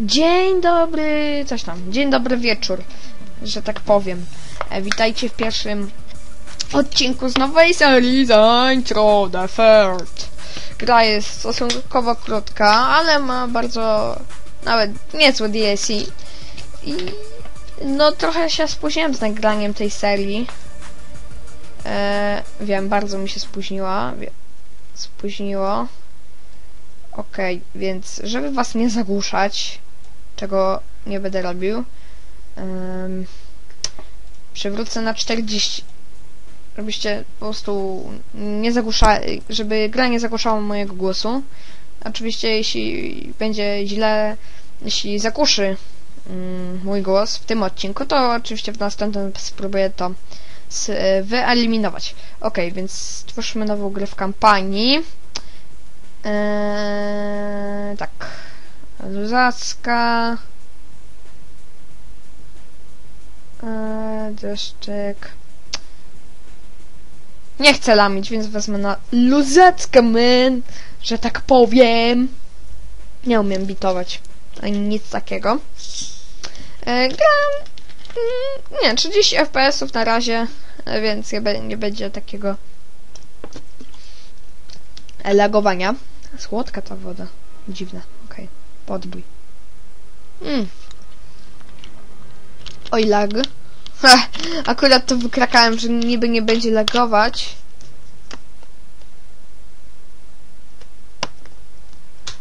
Dzień dobry, coś tam. Dzień dobry wieczór, że tak powiem. E, witajcie w pierwszym odcinku z nowej serii Zaintro The Third. Gra jest stosunkowo krótka, ale ma bardzo nawet niezłe DLC. I no trochę się spóźniłem z nagraniem tej serii. E, wiem, bardzo mi się spóźniła. Spóźniło. Okej, więc żeby was nie zagłuszać, czego nie będę robił, um, przywrócę na 40, żebyście po prostu nie zagłuszali, żeby gra nie zagłuszała mojego głosu. Oczywiście jeśli będzie źle, jeśli zagłuszy um, mój głos w tym odcinku, to oczywiście w następnym spróbuję to wyeliminować. Okej, więc stwórzmy nową grę w kampanii. Eee, tak. Luzacka. Eee, deszczyk. Nie chcę lamić, więc wezmę na luzackę, man, że tak powiem. Nie umiem bitować. Ani nic takiego. Eee, gram... mm, Nie, 30 FPS-ów na razie, e, więc nie, nie będzie takiego lagowania. Słodka ta woda. Dziwna. Podbój. Mm. Oj, lag. Ha, akurat to wykrakałem, że niby nie będzie lagować.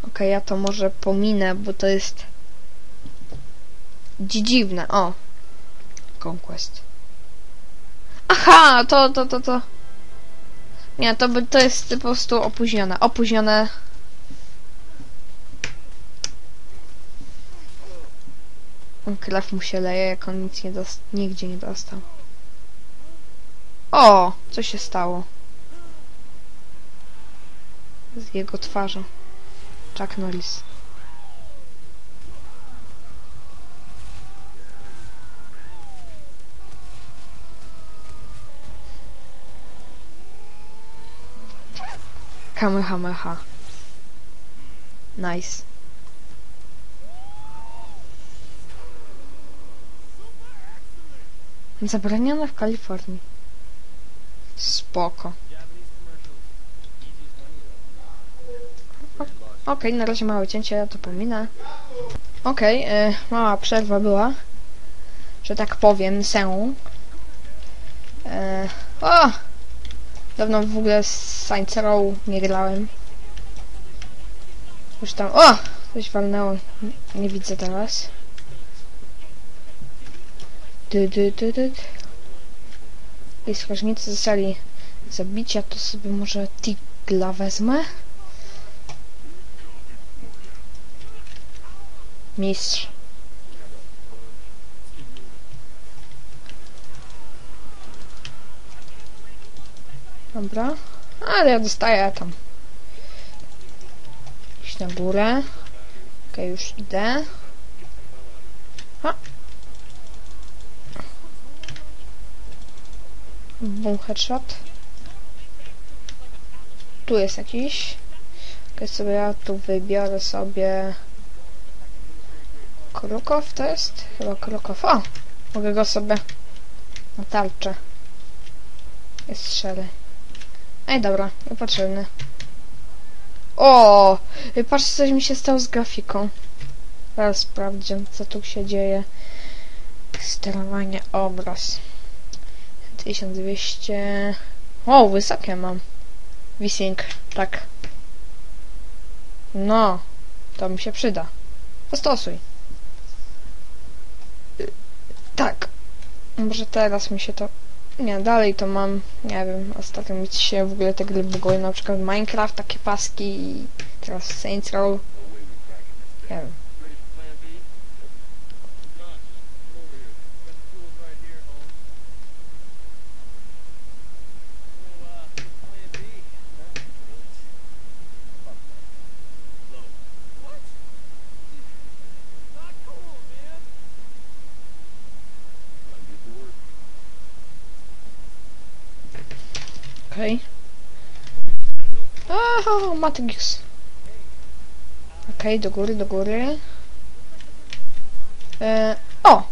Okay, ja to może pominę, bo to jest dziwne. O. Conquest. Aha, to, to, to, to. Nie, to, to jest po prostu opóźnione. Opóźnione. Krew mu się leje, jak on nic nie dost nigdzie nie dostał. O! Co się stało? Z jego twarzą. Chuck Norris. Kamehameha. Nice. Zabranione w Kalifornii. Spoko. Okej, na razie małe cięcie, ja to pominę. Okej, e, mała przerwa była. Że tak powiem, sę. E, o! Dawno w ogóle z Saints Row nie grałem. Już tam... O! Coś walnęło. N- Nie widzę teraz. Dy, dy, dy, dy. I strażnicy zostali zabicia, to sobie może Tigla wezmę. Mistrz. Dobra. Ale ja dostaję tam. Iść na górę. Okej, już idę. Ha. Boom headshot. Tu jest jakiś. Okej, sobie ja tu wybiorę sobie... Krukow to jest? Chyba Krukow. O! Mogę go sobie na tarczę. Jest strzelę. Ej, dobra, niepotrzebny. O! Ej, Patrzcie, coś mi się stało z grafiką. Teraz sprawdzę, co tu się dzieje. Sterowanie, obraz. 1200... O, wysokie mam. Visync, tak. No, to mi się przyda. Zastosuj. Tak. Może teraz mi się to... Nie, dalej to mam, nie wiem, ostatnio mi się w ogóle te gry bugują, na przykład Minecraft, takie paski i teraz Saints Row. Nie wiem. Okay. Matrix. Okej, do góry, do góry. E, o!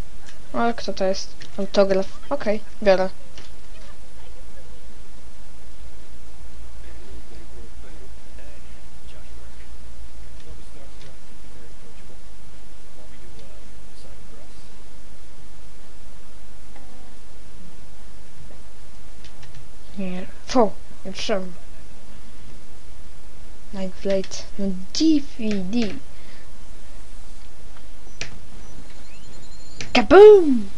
Ale kto to jest? Autograf. Okej, biorę. Nie, fu, nie. Nightlight, no DVD. Kaboom!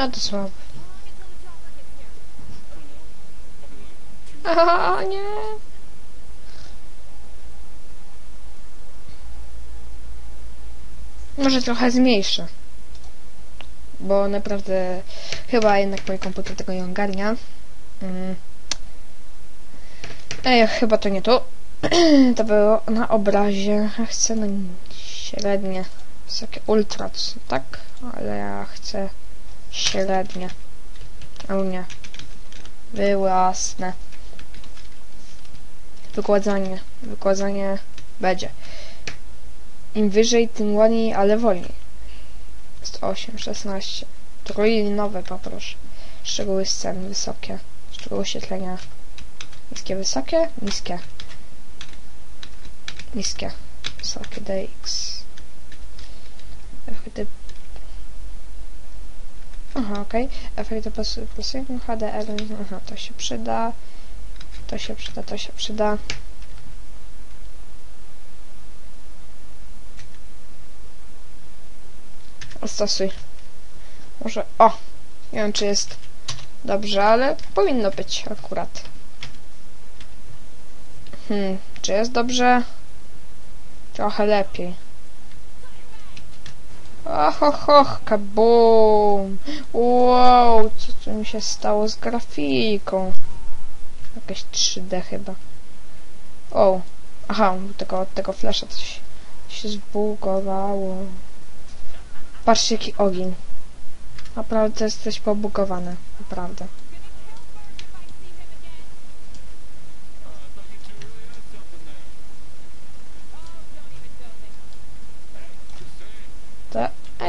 Probably like two. Aha, nie. Może trochę zmniejszę. Bo naprawdę chyba jednak mój komputer tego nie ogarnia. Mm. Ej, chyba to nie tu. to było na obrazie. Ja chcę na średnie. Wysokie ultra, tak? Ale ja chcę średnie. O nie. Wyłasne. Wykładzanie. Wykładzanie będzie. Im wyżej, tym ładniej, ale wolniej. Jest 8, 16. Trójlinowe poproszę. Szczegóły scen wysokie. Szczegóły oświetlenia. Niskie, wysokie, niskie. Niskie. Wysokie DX. Efekty. Aha, okej. Efekty plus, plus HDR. Aha, to się przyda. To się przyda, to się przyda. Stosuj. Może. O! Nie wiem, czy jest dobrze, ale powinno być akurat. Hmm, czy jest dobrze? Trochę lepiej. Och, och, och, kabum! Wow, co tu mi się stało z grafiką? Jakieś 3D chyba. O, aha, tego, tego flasha coś się zbugowało. Patrzcie jaki ogień. Naprawdę to jest coś pobugowane. Naprawdę.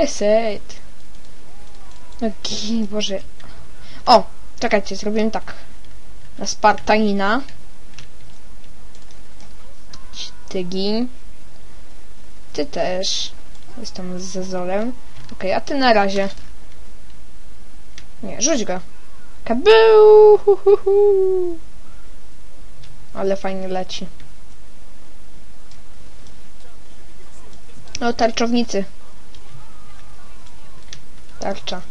I said. Okej, Boże. O, czekajcie, zrobiłem tak. Na Spartanina. Ty gin. Ty też. Jestem z Zezolem. Okej, a ty na razie. Nie, rzuć go. Kabu! Hu, hu, hu. Ale fajnie leci. No, tarczownicy. Tarcza.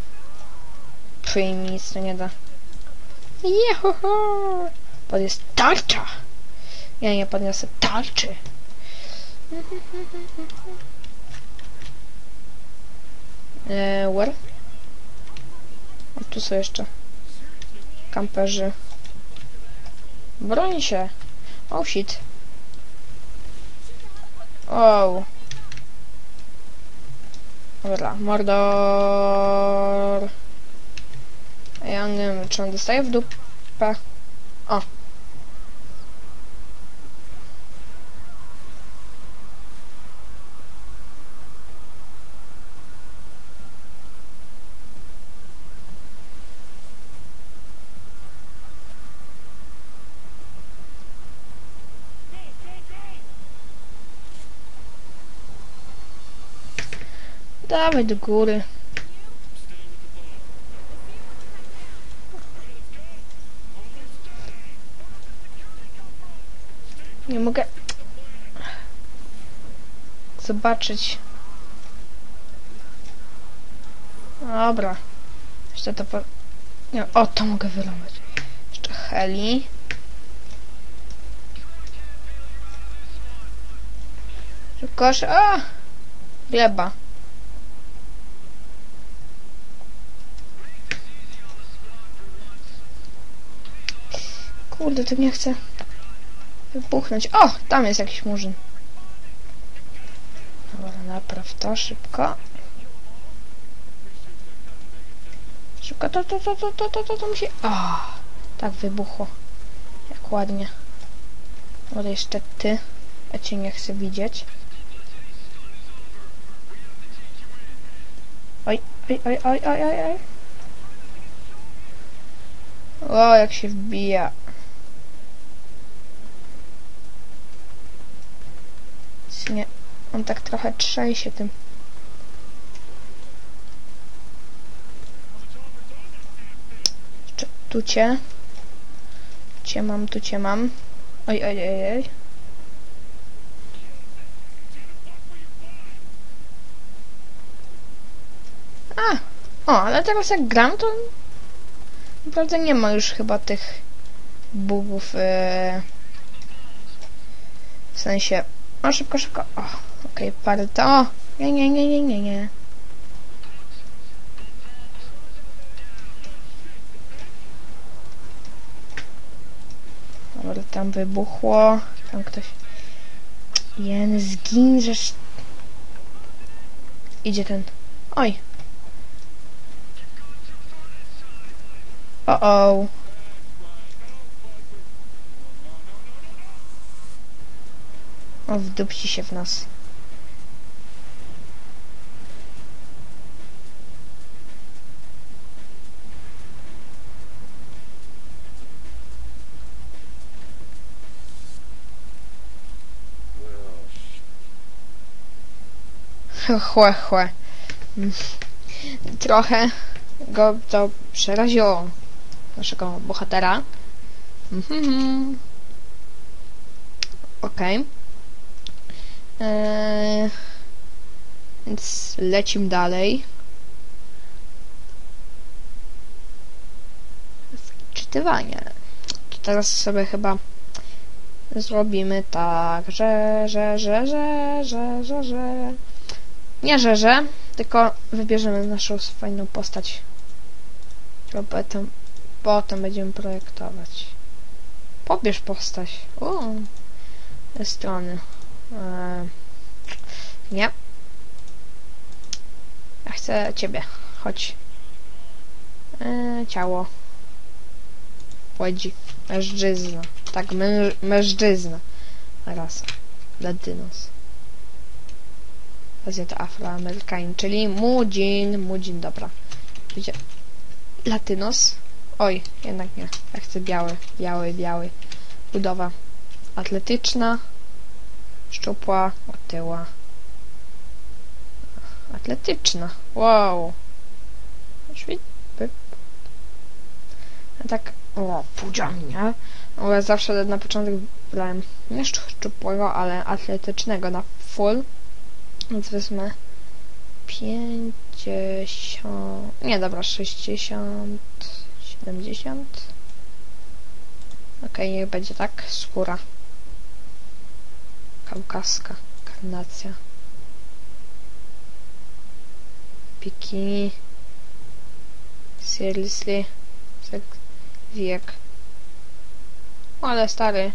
Mi nic to nie da. Jehoho! Podniósł tarcza! Ja nie podniosę tarczy. Eee, where? O, tu są jeszcze kamperzy. Broń się. Oh shit. Oh. Dobra, mordor. Ja nie wiem, czy on dostaje w dupę. O. Dawaj do góry. Nie mogę zobaczyć. Dobra. Jeszcze to po... Nie, o, to mogę wylądować. Jeszcze heli. Że... A! Gleba. Kurde, to nie chcę wybuchnąć. O, tam jest jakiś murzyn. Dobra, napraw to szybko. Szybko, to, to, to, to, to, to, to, to mi się... O, tak wybuchło. Jak ładnie. Ale jeszcze ty. Ja cię nie chcę widzieć. Oj, oj, oj, oj, oj, oj. O, jak się wbija. Nie, on tak trochę trzęsie tym. Jeszcze tu cię. Cię mam, tu cię mam. Oj, oj, oj, oj. A! O, ale teraz jak gram, to naprawdę nie ma już chyba tych bugów. Yy... W sensie... O, szybko, szybko. O, okej, okay, parę to. O, nie, nie, nie, nie, nie, nie. Dobra, tam wybuchło. Tam ktoś... Jen, zginżesz. Idzie ten... Oj. O, o. Wdupci się w nas. Chłe, chłe. Trochę go to przeraziło naszego bohatera. Mhm. Okej. Eee, więc lecimy dalej. Czytywanie. To teraz sobie chyba zrobimy tak, że, że, że, że, że, że, że. Nie, że, że, tylko wybierzemy naszą fajną postać. którą Potem, będziemy projektować. Pobierz postać. O, strony. Eee, nie. Ja chcę ciebie. Chodź. Eee, ciało. Płedzi. Mężczyzna. Tak, męż, mężczyzna. Rasa. Latynos. Azjata Afroamerykanin, czyli Mudzin. Mudzin, dobra. Wiecie. Latynos. Oj, jednak nie. Ja chcę biały, biały, biały. Budowa atletyczna. Szczupła, otyła. Atletyczna. Wow. A tak, o, pudziami, nie? O, ja zawsze na początek brałem nie szczupłego, ale atletycznego na full. Więc wezmę 50... Nie, dobra, 60... 70... Okej, okay, niech będzie tak. Skóra. Kaukaska. Karnacja. Bikini. Seriously. Wiek. Ale stary.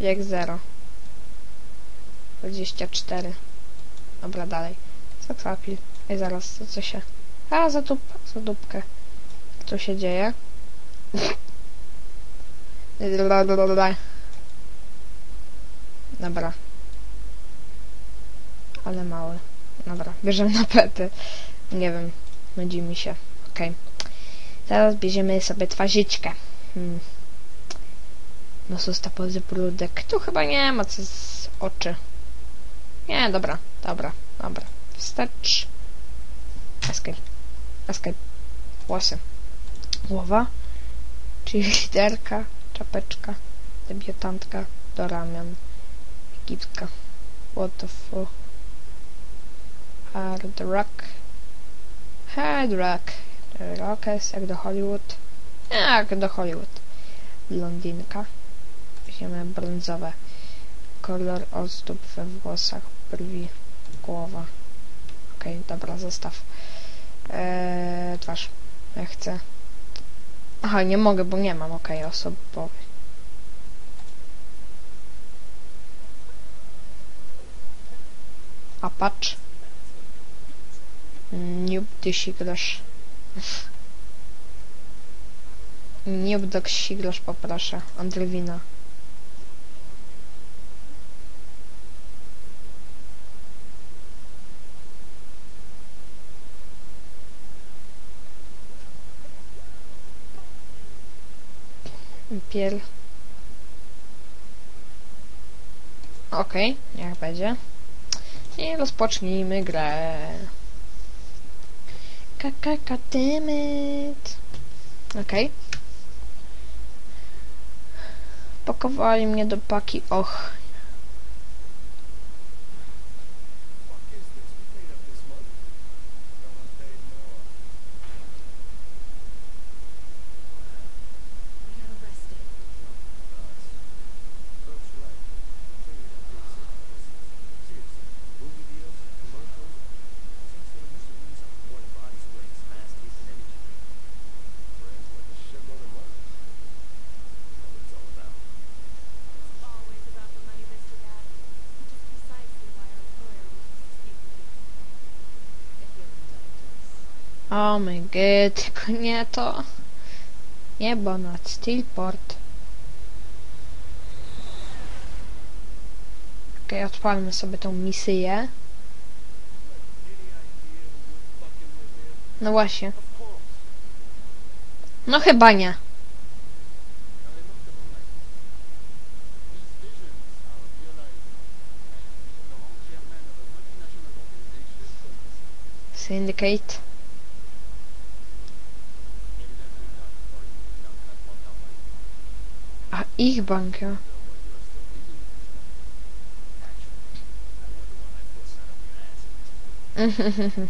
Wiek 0. 24. Dobra, dalej. Saksapil. Ej, zaraz, co, co się... A, za, dup, za dupkę. Co się dzieje? Dobra. Ale mały. Dobra, bierzemy na pety. Nie wiem, nudzi mi się. Okej. Okay. Teraz bierzemy sobie twarziczkę. Hmm. No pozy brudek. Tu chyba nie ma co z oczy. Nie, dobra, dobra, dobra. Wstecz. Escape. Escape. Włosy. Głowa. Czyli liderka, czapeczka, debiutantka do ramion. Egipska. What the fuck? Hard rock. Hard rock. Rockers, jak do Hollywood. Jak do Hollywood. Blondynka. Weźmiemy brązowe. Kolor ozdób we włosach, brwi. Głowa. Okej, dobra, zostaw. Eee, twarz. Ja chcę. Aha, nie mogę, bo nie mam, okej, osobowy. A patrz. Noob, ty sigrasz. Noob, dok sigrasz, poproszę. Andrewina. Pier. Okej, niech będzie. I rozpocznijmy grę. Kakakatymyt. Okej. Pakowali mnie do paki, och. Oh my god, tylko nie to. Niebo nad Steelport. Okej, odpalmy sobie tą misję. No właśnie. No chyba nie. Now Ich Banker.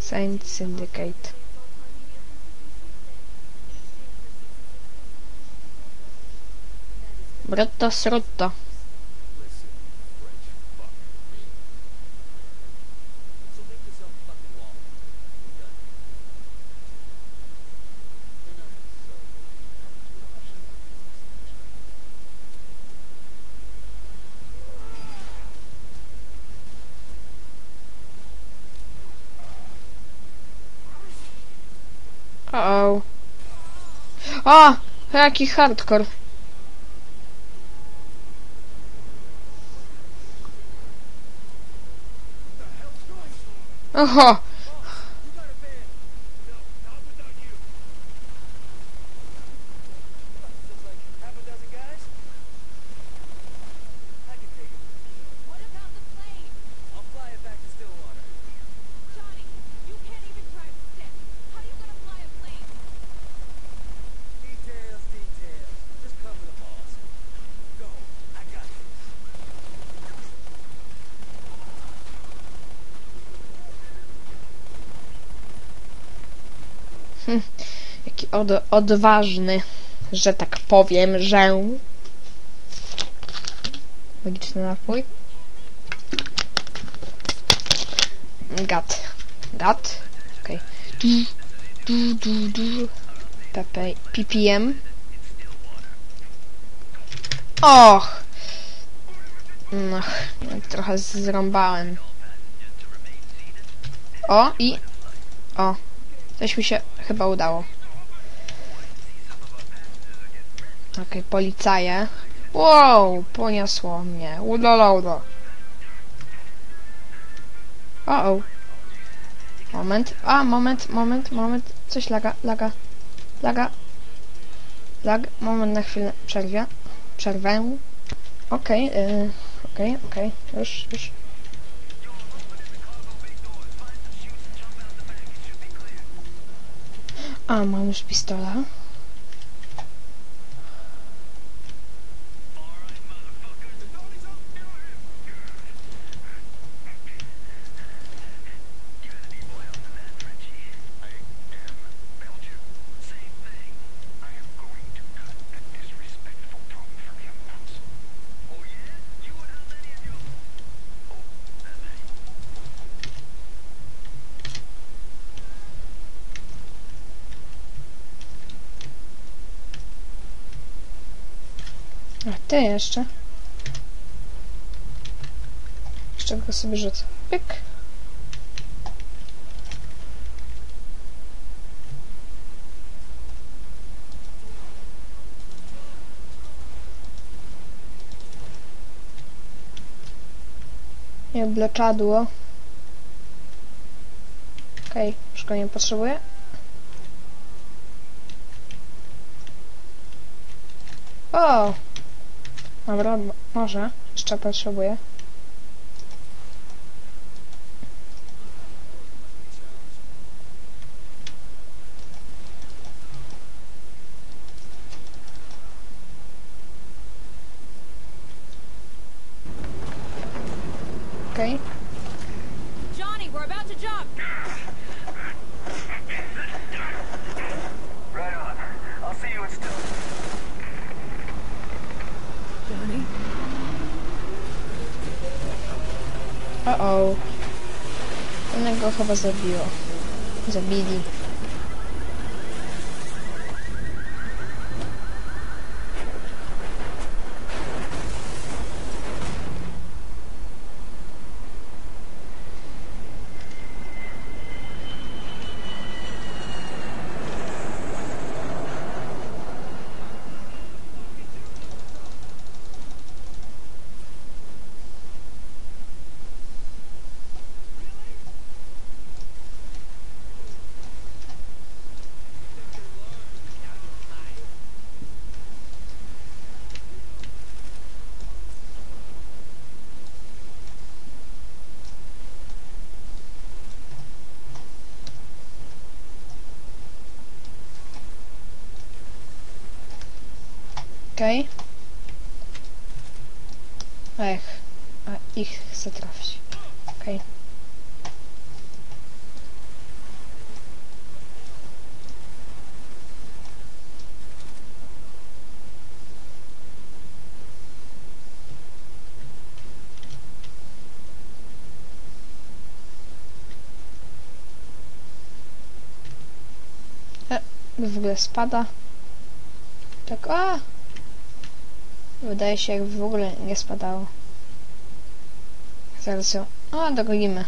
Sein Syndicate. Business establishment. Uh oh. A! Jaki hardcore. Aha, od, odważny, że tak powiem, że... Magiczny napój. Gat. Gat. Okej. Du, du, du, du. PP, PPM. Och! No, trochę zrąbałem. O, i... O, Coś mi się chyba udało. Okej, policaje. Wow, poniosło mnie. Ulololo. O, o. Moment. A, moment, moment, moment. Coś laga, laga, laga. Lag. Moment na chwilę. Przerwę. Przerwę. Okej, yy, okej, okej. Już, już. A, mam już pistola. Ty jeszcze. Jeszcze go sobie rzucę. Pyk. Nie, bleczadło. Okej, już go nie potrzebuję. O! Dobra, może. Jeszcze potrzebuję. O o. Jednego chyba zabiło. Zabili. Okej. Ech. A ich chcę trafić. Okej. E, w ogóle spada. Tak, a! Wydaje się, jakby w ogóle nie spadało. Zaraz ją... A, dogonimy.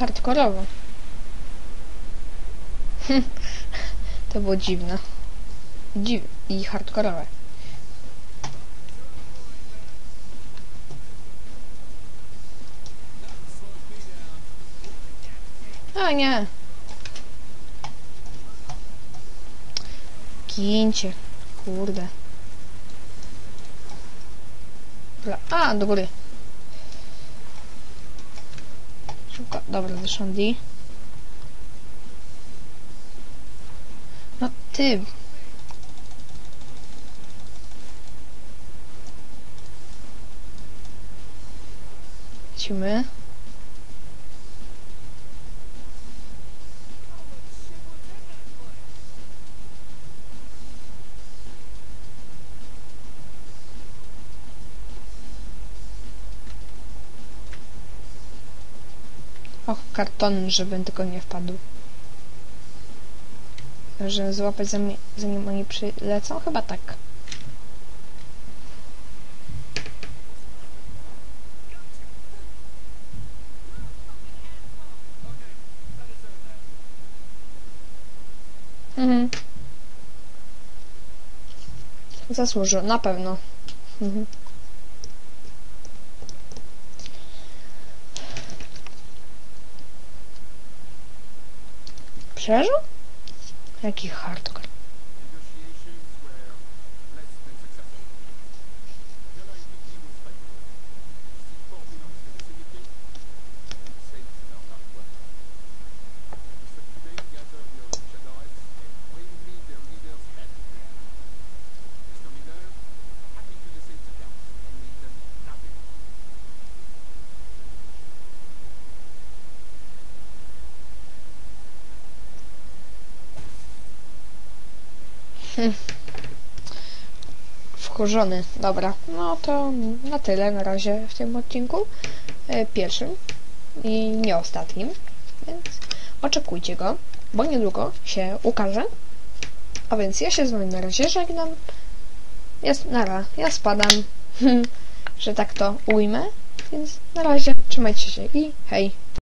Hardkorowo. to było dziwne. Dziw i hardkorowe. A nie. Gincie. Kurde. A, do góry. Szybko. Dobra, wyszłam D. No, ty. Lecimy. Och, karton, żebym tylko nie wpadł. Żeby złapać zanim, zanim oni przylecą? Chyba tak. Mhm. Zasłużył, na pewno. Mhm. Przeżył? Jaki hardcore. Wkurzony. Dobra, no to na tyle na razie w tym odcinku. E, Pierwszym i nie ostatnim. Więc oczekujcie go, bo niedługo się ukaże. A więc ja się z wami na razie żegnam. Ja, nara, ja spadam, że tak to ujmę. Więc na razie trzymajcie się i hej.